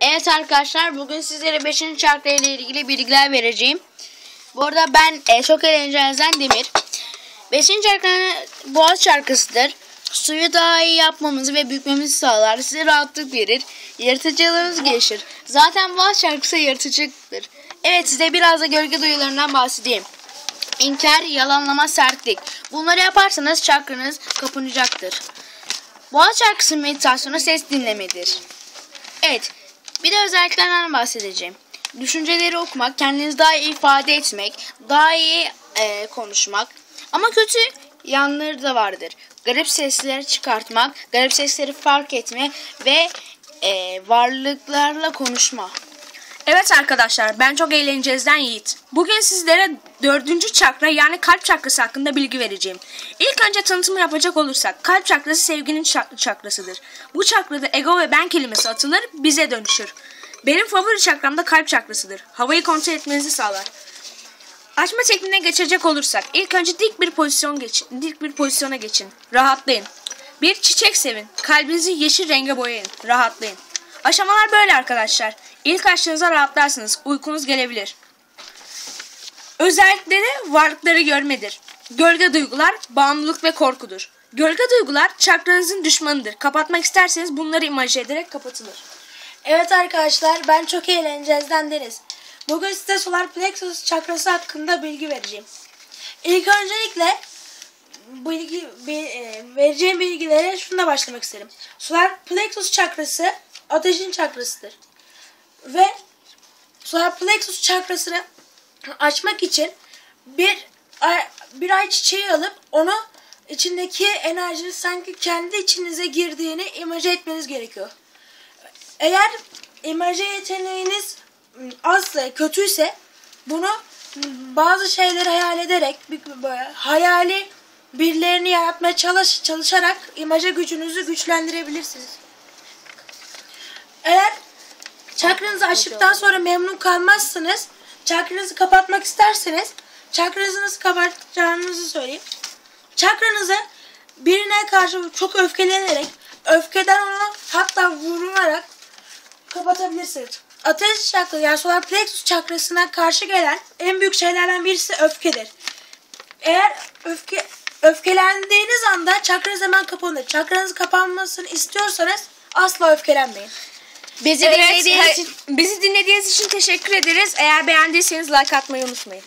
Evet arkadaşlar bugün sizlere 5. çakra ile ilgili bilgiler vereceğim. Bu arada ben e, çok eğlencenizden Demir. 5. çakra boğaz çarkısıdır. Suyu daha iyi yapmamızı ve bükmemizi sağlar. Size rahatlık verir. Yaratıcılığınız gelişir. Zaten boğaz çarkısı yaratıcıdır. Evet size biraz da gölge duyularından bahsedeyim. İnkar, yalanlama, sertlik. Bunları yaparsanız çakranız kapanacaktır. Boğaz şarkısı meditasyonu ses dinlemedir. Evet, bir de özelliklerden bahsedeceğim. Düşünceleri okumak, kendinizi daha iyi ifade etmek, daha iyi e, konuşmak. Ama kötü yanları da vardır. Garip sesleri çıkartmak, garip sesleri fark etme ve e, varlıklarla konuşma. Evet arkadaşlar ben çok eğleneceğizden Yiğit. Bugün sizlere dördüncü çakra yani kalp çakrası hakkında bilgi vereceğim. İlk önce tanıtımı yapacak olursak kalp çakrası sevginin çakrasıdır. Bu çakrada ego ve ben kelimesi atılır bize dönüşür. Benim favori çakram da kalp çakrasıdır. Havayı kontrol etmenizi sağlar. Açma tekniğine geçecek olursak ilk önce dik bir pozisyon geçin. Dik bir pozisyona geçin. Rahatlayın. Bir çiçek sevin. Kalbinizi yeşil renge boyayın. Rahatlayın. Aşamalar böyle arkadaşlar. İlk açtığınızda rahatlarsınız. Uykunuz gelebilir. Özellikleri varlıkları görmedir. Gölge duygular bağımlılık ve korkudur. Gölge duygular çakranızın düşmanıdır. Kapatmak isterseniz bunları imaj ederek kapatılır. Evet arkadaşlar ben çok eğleneceğizden Deniz. Bugün size solar plexus çakrası hakkında bilgi vereceğim. İlk öncelikle bilgi, e, vereceğim bilgilere şununla başlamak isterim. Solar plexus çakrası ateşin çakrasıdır. Ve solar plexus çakrasını açmak için bir ay, bir ay çiçeği alıp onu içindeki enerjinin sanki kendi içinize girdiğini imaj etmeniz gerekiyor. Eğer imaj yeteneğiniz azsa, kötüyse bunu bazı şeyleri hayal ederek hayali birilerini yaratmaya çalış, çalışarak imaja gücünüzü güçlendirebilirsiniz. Eğer çakranızı açtıktan sonra memnun kalmazsınız, çakranızı kapatmak isterseniz çakranızı nasıl kapatacağınızı söyleyeyim. Çakranızı birine karşı çok öfkelenerek, öfkeden onu hatta vurularak kapatabilirsiniz. Ateş çakra yani solar plexus çakrasına karşı gelen en büyük şeylerden birisi öfkedir. Eğer öfke öfkelendiğiniz anda çakranız hemen kapanır. Çakranız kapanmasını istiyorsanız asla öfkelenmeyin. Bizi, evet, dinlediğiniz için, bizi dinlediğiniz için teşekkür ederiz. Eğer beğendiyseniz like atmayı unutmayın.